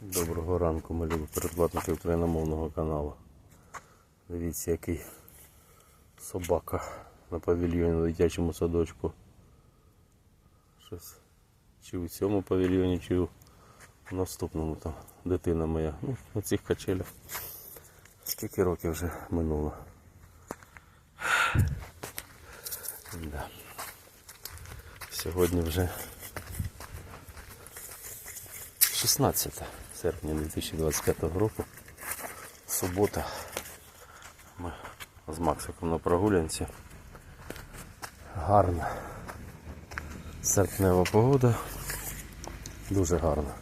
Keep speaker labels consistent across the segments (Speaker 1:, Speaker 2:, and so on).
Speaker 1: Доброго ранку, ми любі передплатники україномовного каналу. Дивіться, який собака на павільйоні на дитячому садочку. Щось чи в цьому павільйоні, чи в наступному там дитина моя. Ну, на цих качелях. Скільки років вже минуло. Да. Сьогодні вже 16 серпня 2025 року. Субота. Ми з Максиком на прогулянці. Гарна. Серпнева погода. Дуже гарна.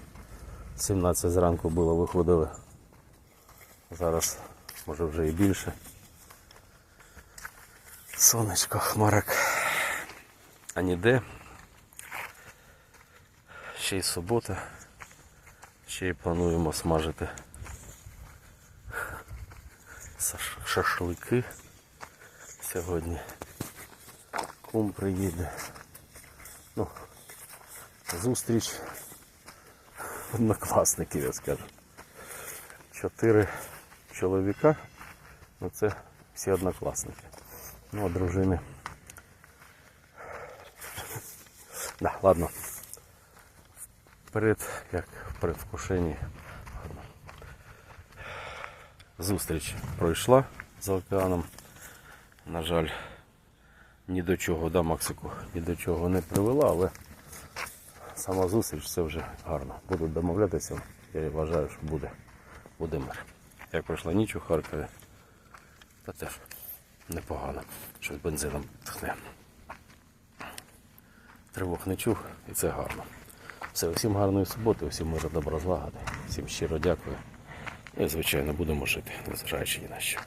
Speaker 1: 17 зранку було, виходили. Зараз може вже і більше. Сонечко, хмарок. А ніде. Ще й субота. Ще й плануємо смажити шашлики сьогодні. Кум приїде. Ну, зустріч однокласників, я скажу. Чотири чоловіка, ну це всі однокласники. Ну, а дружини. Да, ладно перед, як в предвкушенні. Зустріч пройшла за океаном. На жаль, ні до чого, да, Максику, ні до чого не привела, але сама зустріч це вже гарно. Будуть домовлятися, я вважаю, що буде, буде мир. Як пройшла ніч у Харкові, та теж непогано. Щось бензином тхне. Тривог не чув і це гарно. Все, всім гарної суботи, всім миру, добра злагоди. Всім щиро дякую. І, звичайно, будемо жити, незважаючи ні на що.